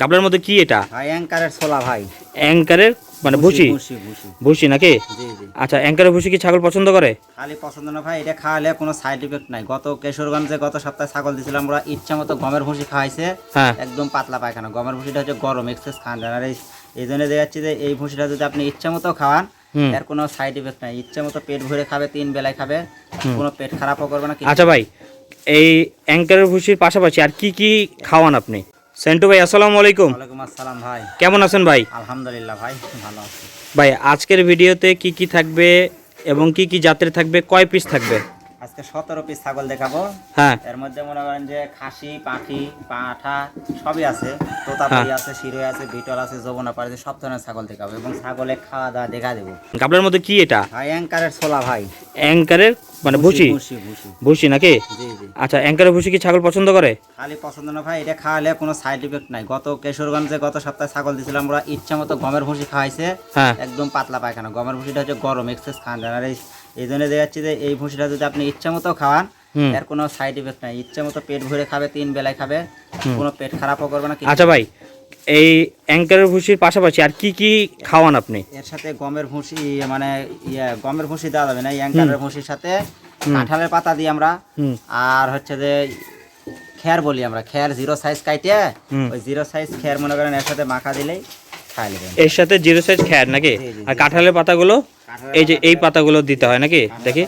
গাবলার মধ্যে কি এটা? ভাই অ্যাঙ্কারের ছোলা ভাই। অ্যাঙ্কারের? মানে ভুসি ভুসি? নাকি? জি জি। আচ্ছা অ্যাঙ্কারের ভুসি কি ছাগল পছন্দ করে? খালি পছন্দ না ভাই এটা খাওয়ালে কোনো সাইড ইফেক্ট নাই। গত কিশোরগঞ্জে গত সপ্তাহে ছাগল দিয়েছিলাম আমরা ইচ্ছা মতো গমের ভুসি খাওয়াইছে। হ্যাঁ। একদম পাতলা পায়খানা। গমের ভুসিটা হচ্ছে গরম এক্সেস খান আর এই জন্য দেখা যাচ্ছে যে এই ভুসিটা যদি আপনি ইচ্ছা মতো খাওয়ান। এর কোনো সাইড ইফেক্ট নাই। ইচ্ছা মতো পেট ভরে খাবে তিন বেলায় খাবে। কোনো পেট খারাপও করবে না আচ্ছা ভাই এই অ্যাঙ্কারের ভুসির পাশাপাশি আর কি কি খাওয়ান আপনি? সেন্টু ভাই আসসালামু আলাইকুম। ওয়ালাইকুম আসসালাম ভাই। কেমন আছেন ভাই? আলহামদুলিল্লাহ ভাই ভালো আছি। ভাই আজকের ভিডিওতে কি কি থাকবে এবং কি কি জাতের থাকবে কয় পিস থাকবে? আজকে সতেরো পিস ছাগল দেখাবো। হ্যাঁ। এর মধ্যে মনে করেন যে খাসি পাখি পাঁঠা সবই আছে। তোতাপুরি আছে শিরোই আছে বিটল আছে যমুনা পাড়ি আছে সব ধরনের ছাগল দেখাবো এবং ছাগলে খাওয়া দাওয়া দেখা দেবো। গাবলার মধ্যে কি এটা? ভাই অ্যাঙ্কারের ছোলা ভাই। অ্যাঙ্কারের? মানে ভুসি ভুসি? নাকি? আচ্ছা অ্যাঙ্কারের ভুসি কি ছাগল পছন্দ করে? খালি পছন্দ না ভাই এটা খাওয়ালে কোনো সাইড ইফেক্ট নাই। গত কিশোরগঞ্জে গত সপ্তাহে ছাগল দিয়েছিলাম আমরা ইচ্ছা মতো গমের ভুসি খাওয়াইছে। হ্যাঁ। একদম পাতলা পায়খানা। গমের ভুসিটা হচ্ছে গরম এক্সেস খান আর এই জন্য দেখা যাচ্ছে যে এই ভুসিটা যদি আপনি ইচ্ছা মতো খাওয়ান এর কোনো সাইড ইফেক্ট নাই। ইচ্ছা মতো পেট ভরে খাবে তিন বেলায় খাবে কোনো পেট খারাপও করবে না আচ্ছা ভাই এই অ্যাঙ্কারের ভুসির পাশাপাশি আর কি কি খাওয়ান আপনি? এর সাথে গমের ভুসি মানে ইয়ে গমের ভুসি দেওয়া যাবে না ইয়াঙ্কারের ভুসির সাথে কাঁঠালের পাতা দিই আমরা। আর হচ্ছে যে খের বলি আমরা খের জিরো সাইজ কাইটে ওই জিরো সাইজ খের মনে করেন এর সাথে মাখা দিলেই খাই নেবেন। এর সাথে জিরো সাইজ খ্যার নাকি? আর কাঁঠালের পাতাগুলো? এই যে এই পাতাগুলো দিতে হয় নাকি? দেখি।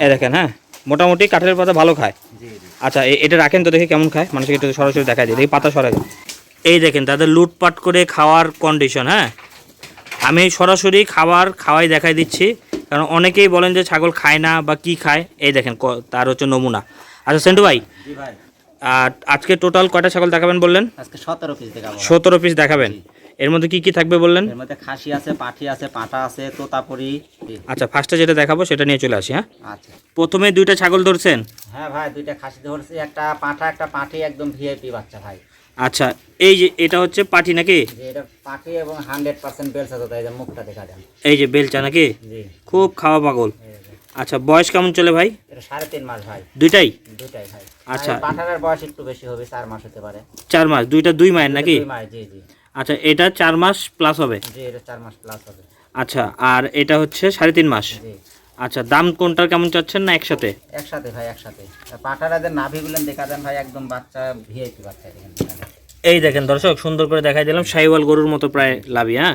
এই দেখেন হ্যাঁ? মোটামুটি কাঠের পাতা ভালো খায়। আচ্ছা এ- এটা রাখেন তো দেখি কেমন খায়। মানুষকে একটু সরাসরি দেখা দিই। দেখি পাতা সরাই। এই দেখেন তাদের লুটপাট করে খাওয়ার কন্ডিশন হ্যাঁ? আমি সরাসরি খাবার খাওয়াই দেখাই দিচ্ছি। কারণ অনেকেই বলেন যে ছাগল খায় না বা কি খায়। এই দেখেন তার হচ্ছে নমুনা। আচ্ছা সেন্টু ভাই আর আজকে টোটাল কয়টা ছাগল দেখাবেন বললেন? আজকে সতেরো পিস দেখাবো। সতেরো পিস দেখাবেন। এর মধ্যে কি কি থাকবে বললেন? এর মধ্যে খাসি আছে পাঠি আছে পাঁঠা আছে তোতাপুরি। আচ্ছা ফার্স্টে যেটা দেখাবো সেটা নিয়ে চলে আসি হ্যাঁ? আচ্ছা। প্রথমে দুইটা ছাগল ধরছেন? হ্যাঁ ভাই দুইটা খাসি ধরছি একটা পাঁঠা একটা পাঠি একদম ভিআইপি বাচ্চা ভাই। আচ্ছা এই যে এটা হচ্ছে পাটি নাকি? এটা পাখি এবং হান্ড্রেড পার্সেন্ট বেলসা তো তাই যে মুখটা দেখা দেন এই যে বেলচা নাকি? জি। খুব খাওয়া পাগল। আচ্ছা বয়স কেমন চলে ভাই? এটা সাড়ে তিন মাস ভাই। দুইটাই? দুইটাই ভাই। আচ্ছা। আর পাঠানোর বয়স একটু বেশি হবে চার মাস হতে পারে। চার মাস দুইটা দুই মায়ের নাকি? দুই মাস জি জি। আচ্ছা এটা চার মাস প্লাস হবে? জি এটা চার মাস প্লাস হবে। আচ্ছা আর এটা হচ্ছে সাড়ে তিন মাস? আচ্ছা দাম কোনটার কেমন চাচ্ছেন না একসাথে? একসাথে ভাই একসাথে। পাঠারা যে নাভি নাভিগুলো দেখা দেন ভাই একদম বাচ্চা ভিআইপি বাচ্চা এই দেখেন দর্শক সুন্দর করে দেখাই দিলাম সাইওয়াল গরুর মতো প্রায় লাভি হ্যাঁ?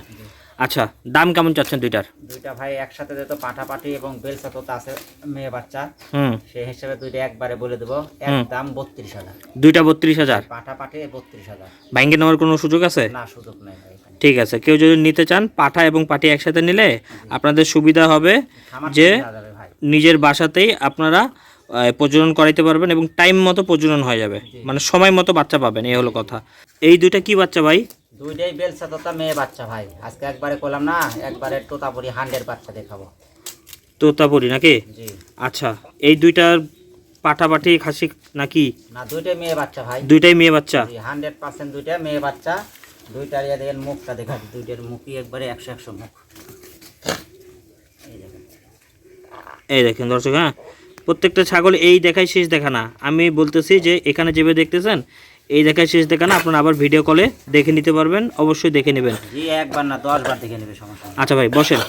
আচ্ছা দাম কেমন চাচ্ছেন দুইটার? দুইটা ভাই একসাথে যেহেতু পাঠাপাঠি এবং বেলসা তো আছে মেয়ে বাচ্চা হুম। সেই হিসেবে দুইটা একবারে বলে দেবো। এক দাম বত্রিশ হাজার। দুইটা বত্রিশ হাজার? পাঠাপাঠি বত্রিশ হাজার। ব্যাংকে নেওয়ার কোনো সুযোগ আছে? না সুযোগ নেই ভাই ঠিক আছে কেউ যদি নিতে চান পাঠা এবং পাটি একসাথে নিলে আপনাদের সুবিধা হবে যে নিজের বাসাতেই আপনারা প্রজনন করাইতে পারবেন এবং টাইম মতো প্রজনন হয়ে যাবে। মানে সময় মতো বাচ্চা পাবেন এই হলো কথা। এই দুইটা কি বাচ্চা ভাই? দুইটাই বেলসা তোতা মেয়ে বাচ্চা ভাই। আজকে একবারে করলাম না একবারে তোতাপুরি হান্ড্রেড বাচ্চা দেখাবো। তোতাপুরি নাকি? জি। আচ্ছা এই দুইটার পাঠাপাঠি খাসি নাকি? না দুইটাই মেয়ে বাচ্চা ভাই। দুইটাই মেয়ে বাচ্চা? হান্ড্রেড পার্সেন্ট দুইটা মেয়ে বাচ্চা। দুইটার ইয়ে দেখেন মুখটা দেখা দুইটার মুখই একবারে একশো একশো মুখ। এই দেখেন। এই দেখেন দর্শক হ্যাঁ? প্রত্যেকটা ছাগল এই দেখাই শেষ দেখা না। আমি বলতেছি যে এখানে যেভাবে দেখতেছেন এই দেখায় শেষ দেখা না আপনারা আবার ভিডিও কলে দেখে নিতে পারবেন অবশ্যই দেখে নেবেন। জি একবার না দশ বার দেখে নেবে সমস্যা আচ্ছা ভাই বসেন।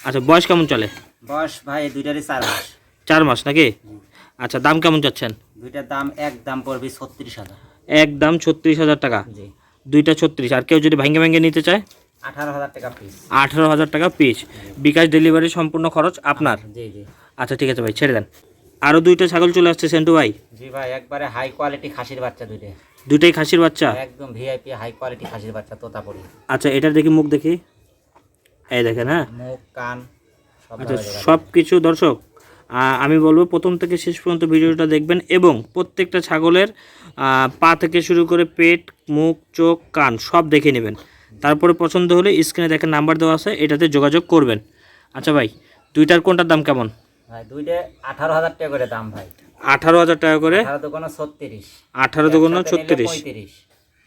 আচ্ছা বয়স কেমন চলে? বয়স ভাই দুইটারই চার মাস। চার মাস নাকি? আচ্ছা দাম কেমন চাচ্ছেন? দুইটার দাম এক দাম পড়বে ছত্রিশ হাজার। একদম ছত্রিশ হাজার টাকা? জি। দুইটা ছত্রিশ আর কেউ যদি ভাঙ্গে ভাঙ্গে নিতে চায়? আঠারো হাজার টাকা পিস আঠারো হাজার টাকা পিস বিকাশ ডেলিভারি সম্পূর্ণ খরচ আপনার? জি জি। আচ্ছা ঠিক আছে ভাই ছেড়ে দেন। আরও দুইটা ছাগল চলে আসছে সেন্টু ভাই। জি ভাই একবারে হাই কোয়ালিটি খাসির বাচ্চা দুইটা। দুইটাই খাসির বাচ্চা? একদম ভিআইপি হাই কোয়ালিটি খাসির বাচ্চা তোতাপুরি। আচ্ছা এটা দেখি মুখ দেখি। এই দেখেন হ্যাঁ? মুখ কান সব আচ্ছা সব কিছু দর্শক আমি বলব প্রথম থেকে শেষ পর্যন্ত ভিডিওটা দেখবেন এবং প্রত্যেকটা ছাগলের পা থেকে শুরু করে পেট মুখ চোখ কান সব দেখে নেবেন। তারপরে পছন্দ হলে স্ক্রিনে দেখেন নাম্বার দেওয়া আছে এটাতে যোগাযোগ করবেন। আচ্ছা ভাই দুইটার কোনটার দাম কেমন? ভাই দুইটা আঠারো হাজার টাকা করে দাম ভাই। আঠারো হাজার টাকা করে? আঠারো দোকানো ছত্রিশ।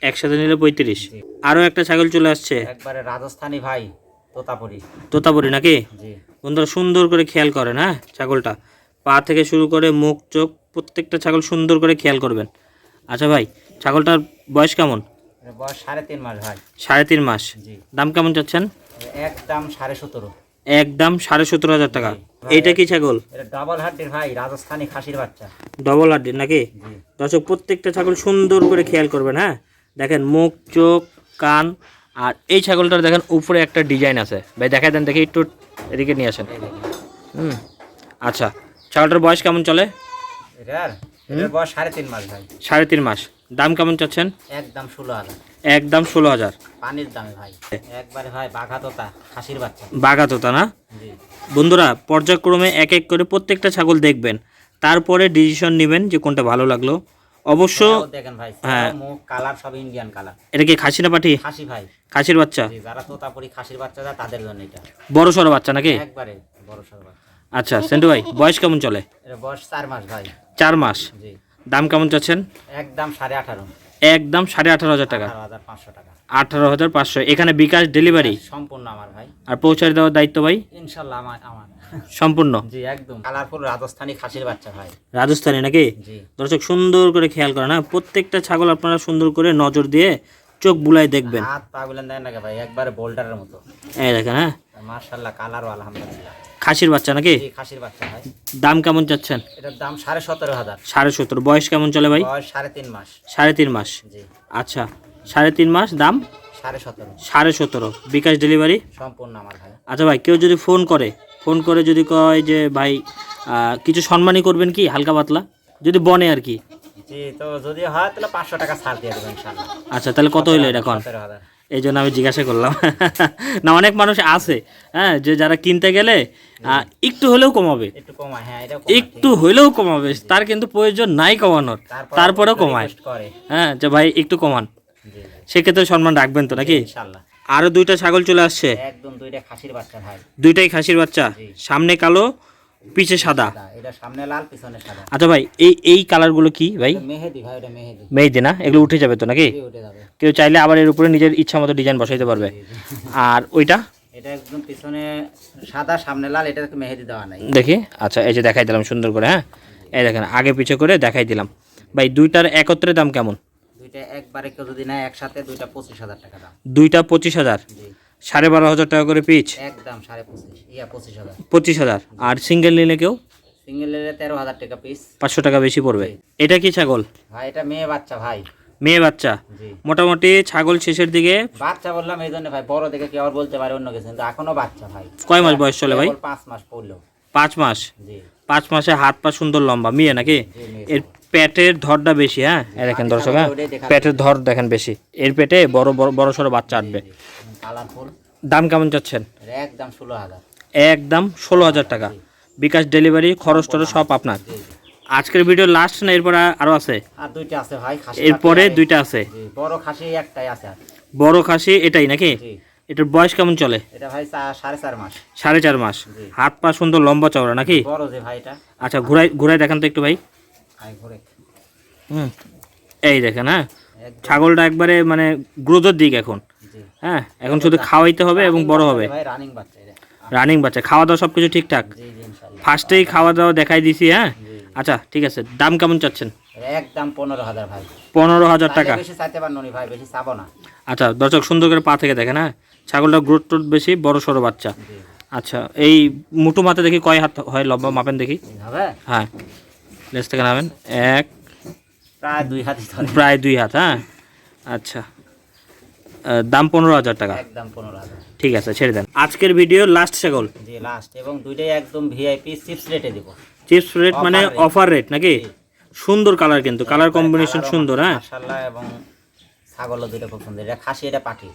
একসাথে নিলে পঁয়ত্রিশ। আরও একটা ছাগল চলে আসছে। একবারে রাজস্থানি ভাই তোতাপুরি। তোতাপুরি নাকি? বন্ধুরা সুন্দর করে খেয়াল করেন হ্যাঁ ছাগলটা। পা থেকে শুরু করে মুখ চোখ প্রত্যেকটা ছাগল সুন্দর করে খেয়াল করবেন। আচ্ছা ভাই ছাগলটার বয়স কেমন? বয়স সাড়ে তিন মাস ভাই। সাড়ে তিন মাস। দাম কেমন চাচ্ছেন? একদম সাড়ে সতেরো। একদম সাড়ে সতেরো হাজার টাকা। এইটা কি ছাগল? এটা ডাবল হাড্ডির ভাই রাজস্থানি খাসির বাচ্চা। ডবল হাড্ডি নাকি? দর্শক প্রত্যেকটা ছাগল সুন্দর করে খেয়াল করবেন হ্যাঁ? দেখেন মুখ চোখ কান আর এই ছাগলটার দেখেন উপরে একটা ডিজাইন আছে। ভাই দেখাই দেন দেখি একটু এদিকে নিয়ে আসেন। হুম আচ্ছা। ছাগলটার বয়স কেমন চলে? এটার বয়স সাড়ে তিন মাস ভাই। সাড়ে তিন মাস। দাম কেমন চাচ্ছেন? একদম ষোলো হাজার। একদম ষোলো হাজার। পানির দামে ভাই। একবারে ভাই বাঘা তোতা খাসির বাচ্চা। বাঘা তোতা না? জি। বন্ধুরা পর্যায়ক্রমে এক এক করে প্রত্যেকটা ছাগল দেখবেন। তারপরে ডিসিশন নেবেন যে কোনটা ভালো লাগল। অবশ্য দেখেন ভাই হ্যাঁ। কালার সব ইন্ডিয়ান কালার এটা কি খাসি না পাঠি খাসি ভাই। খাসির বাচ্চা? জি যারা তোতাপুরি খাসির বাচ্চা যায় তাদের জন্য এটা। বড় সড়ো বাচ্চা নাকি? একবারে বড় সড় বাচ্চা। আচ্ছা সেন্টু ভাই বয়স কেমন চলে? বয়স চার মাস ভাই। চার মাস। জি। দাম কেমন চাচ্ছেন? একদম সাড়ে আঠারো। একদম সাড়ে আঠারো হাজার টাকা। আঠারো হাজার পাঁচশো এখানে বিকাশ ডেলিভারি? সম্পূর্ণ আমার ভাই। আর পৌঁছে দেওয়ার দায়িত্ব ভাই? ইনশাল্লাহ আমার আমার। সম্পূর্ণ? জি একদম। কালারফুল রাজস্থানি খাসির বাচ্চা ভাই। রাজস্থানে নাকি? জি। দর্শক সুন্দর করে খেয়াল করেন হ্যাঁ প্রত্যেকটা ছাগল আপনারা সুন্দর করে নজর দিয়ে চোখ বুলাই দেখবেন। হাত পা গুলেন দেন নাকি ভাই? একবারে বোল্ডারের মতো। এই দেখেন হ্যাঁ। মার্শাল্লাহ কালারও আলহামদুলিল্লাহ। খাসির বাচ্চা নাকি? খাসির বাচ্চা ভাই। দাম কেমন চাচ্ছেন? এটার দাম সাড়ে সতেরো হাজার। সাড়ে সত্তর বয়স কেমন চলে ভাই? বয়স সাড়ে তিন মাস। সাড়ে তিন মাস। জি। আচ্ছা সাড়ে তিন মাস দাম? সাড়ে সতেরো। সাড়ে সতেরো। বিকাশ ডেলিভারি? সম্পূর্ণ আমার ভাই। আচ্ছা ভাই কেউ যদি ফোন করে ফোন করে যদি কয় যে ভাই কিছু সম্মানই করবেন কি হালকা পাতলা? যদি বনে আর কি। জি তো যদি হয় তাহলে পাঁচশো টাকা ছাড় দিয়ে দেবো ইনশাল্লাহ আচ্ছা তাহলে কত হইল এটা এখন? সতেরো এই জন্য আমি জিজ্ঞাসা করলাম। না অনেক মানুষ আছে হ্যাঁ যে যারা কিনতে গেলে একটু হলেও কমাবে। একটু হ্যাঁ হলেও কমাবে তার কিন্তু প্রয়োজন নাই কমানোর তারপরেও কমায়। হ্যাঁ যে ভাই একটু কমান। সেক্ষেত্রে সম্মান রাখবেন তো নাকি? আরও দুইটা ছাগল চলে আসছে। একদম দুইটা খাসির বাচ্চা ভাই। দুইটাই খাসির বাচ্চা। সামনে কালো পিছে সাদা? এটা সামনে লাল পিছনে সাদা। আচ্ছা ভাই এই এই কালারগুলো কি ভাই? মেহেদি ভাই এটা মেহেদি। মেহেদি না? এগুলো উঠে যাবে তো নাকি? উঠে যাবে। কেউ চাইলে আবার এর উপরে নিজের ইচ্ছা মতো ডিজাইন বসাইতে পারবে। আর ওইটা? এটা একদম পিছনে সাদা সামনে লাল এটা মেহেদি দেওয়া নাই। দেখি আচ্ছা এই যে দেখাই দিলাম সুন্দর করে হ্যাঁ? এই দেখেন আগে পিছে করে দেখাই দিলাম। ভাই দুইটার একত্রে দাম কেমন? দুইটা একবারে কেউ যদি নেয় একসাথে দুইটা পঁচিশ হাজার টাকা দাম। দুইটা পঁচিশ হাজার। সাড়ে বারো হাজার টাকা করে পিচ? একদম সাড়ে পঁচিশ ইয়া পঁচিশ হাজার। পঁচিশ হাজার। আর সিঙ্গেল নিলে কেউ? সিঙ্গেল নিলে তেরো হাজার টাকা পিস পাঁচশো টাকা বেশি পড়বে। এটা কি ছাগল? ভাই এটা মেয়ে বাচ্চা ভাই। মেয়ে বাচ্চা? মোটামুটি ছাগল শেষের দিকে বাচ্চা বললাম এই জন্য ভাই বড় দেখে কেউ আর বলতে পারে অন্য কিছু কিন্তু এখনও বাচ্চা ভাই। কয় মাস বয়স চলে ভাই? পাঁচ মাস পড়ল। পাঁচ মাস? পাঁচ মাসে হাত পা সুন্দর লম্বা মেয়ে নাকি? এর পেটের ধরটা বেশি হ্যাঁ? দেখেন দর্শক হ্যাঁ? পেটের ধর দেখেন বেশি। এর পেটে বড় বড় বড় সড়ো বাচ্চা আসবে। কালারফুল দাম কেমন চাচ্ছেন? একদম ষোলো হাজার। একদম ষোলো হাজার টাকা। বিকাশ ডেলিভারি খরচ টরচ সব আপনার। আজকের ভিডিও লাস্ট না এরপরে আরও আছে? আর দুইটা আছে ভাই এরপরে দুইটা আছে? বড় খাসি একটাই আছে বড় খাসি এটাই নাকি? এটার বয়স কেমন চলে? এটা ভাই সাড়ে চার মাস। সাড়ে চার মাস। হাত পা সুন্দর লম্বা চওড়া নাকি? বড় যে ভাই এটা। আচ্ছা ঘুরাই ঘুরাই দেখান তো একটু ভাই। হুম। এই দেখেন হ্যাঁ? ছাগলটা একবারে মানে গ্রোথের দিক এখন। হ্যাঁ এখন শুধু খাওয়াইতে হবে এবং বড় হবে। রানিং বাচ্চা রানিং বাচ্চা খাওয়া দাওয়া সব কিছু ঠিকঠাক ফার্স্টেই খাওয়া দাওয়া দেখাই দিছি হ্যাঁ? আচ্ছা ঠিক আছে দাম কেমন চাচ্ছেন? একদম পনেরো হাজার ভাই। পনেরো হাজার টাকা। ভাই বেশি চাবো না। আচ্ছা দর্শক সুন্দর করে পা থেকে দেখেন হ্যাঁ? ছাগলটা গ্রোথ টোথ বেশি বড় সড়ো বাচ্চা। আচ্ছা এই মুটু মাতে দেখি কয় হাত হয় লম্বা মাপেন দেখি? হবে? হ্যাঁ লেস থেকে নামেন এক প্রায় দুই ধরে। প্রায় দুই হাত হ্যাঁ? আচ্ছা। দাম পনেরো হাজার টাকা। একদম পনেরো হাজার। ঠিক আছে ছেড়ে দেন। আজকের ভিডিও লাস্ট ছাগল। জি লাস্ট এবং দুইটাই একদম ভিআইপি চিপস রেটে দিব। চিপস রেট মানে অফার রেট নাকি? সুন্দর কালার কিন্তু কালার কম্বিনেশন সুন্দর হ্যাঁ? মাশাআল্লাহ এবং ছাগলও দুইটা খুব সুন্দর। এটা খাসি এটা পাঠি।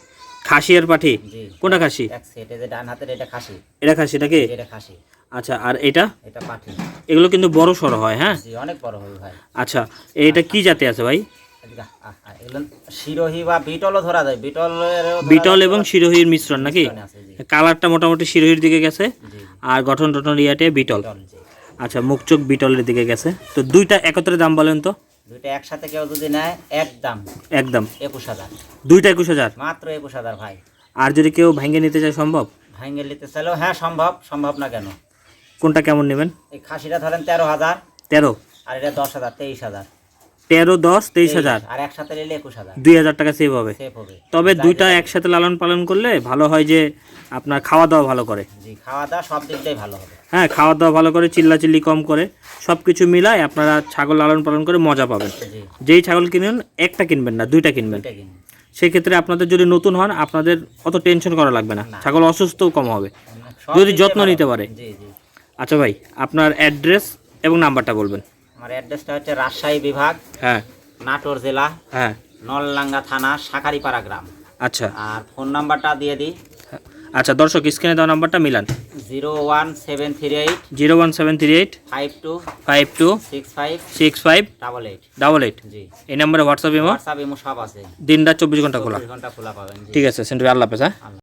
খাসি আর পাঠি? কোনটা খাসি? এক সেটে যে ডান হাতের এটা খাসি। এটা খাসি নাকি? এটা খাসি। আচ্ছা আর এটা? এটা পাঠি। এগুলো কিন্তু বড় সড়ো হয় হ্যাঁ? জি অনেক বড় হবে ভাই। আচ্ছা এইটা কি জাতে আছে ভাই? শিরোহি বা বিটলও ধরা যায়। বিটলের বিটল এবং শিরোহির মিশ্রণ নাকি? কালারটা মোটামুটি শিরোহির দিকে গেছে আর গঠন টঠন ইয়াটে বিটল। বিটল আচ্ছা মুখ চোখ বিটলের দিকে গেছে। তো দুইটা একত্রে দাম বলেন তো? দুইটা একসাথে কেউ যদি নেয় একদম একদম। একুশ হাজার। দুইটা একুশ হাজার? মাত্র একুশ হাজার ভাই। আর যদি কেউ ভেঙে নিতে চায় সম্ভব? ভাঙ্গে নিতে চাইলেও হ্যাঁ সম্ভব। সম্ভব না কেন? কোনটা কেমন নেবেন? এই খাসিটা ধরেন তেরো হাজার। তেরো। আর এটা দশ হাজার তেইশ হাজার। তেরো দশ তেইশ হাজার। আর একসাথে নিলে একুশ হাজার। দুই হাজার টাকা সেভ হবে। তবে দুইটা একসাথে লালন পালন করলে ভালো হয় যে আপনার খাওয়া দাওয়া ভালো করে। খাওয়া দাওয়া সব দিকটাই ভালো হবে। হ্যাঁ খাওয়া দাওয়া ভালো করে চিল্লাচিল্লি কম করে সব কিছু মিলায় আপনারা ছাগল লালন পালন করে মজা পাবেন। যেই ছাগল কিনেন একটা কিনবেন না দুইটা কিনবেন। সেক্ষেত্রে আপনাদের যদি নতুন হন আপনাদের অত টেনশন করা লাগবে না। ছাগল অসুস্থও কম হবে। যদি যত্ন নিতে পারে। আচ্ছা ভাই আপনার অ্যাড্রেস এবং নাম্বারটা বলবেন। আমার অ্যাড্রেসটা হচ্ছে রাজশাহী বিভাগ হ্যাঁ। নাটোর জেলা হ্যাঁ। নললাঙ্গা থানা শাকারিপাড়া গ্রাম। আচ্ছা। আর ফোন নাম্বারটা দিয়ে দিই। আচ্ছা দর্শক স্ক্রিনে দেওয়া নাম্বারটা Milan. Zero one seven three eight zero one seven three eight five two five two six five six five double eight. Double eight. জি। এই নাম্বারে হোয়াটসঅ্যাপ ইমো? হোয়াটসঅ্যাপ ইমো সব আছে। দিনটা চব্বিশ ঘণ্টা খোলা। ঘণ্টা খোলা পাবেন ঠিক আছে সেন্টু আল্লাহ হাফেজ হ্যাঁ। আল্লাহ।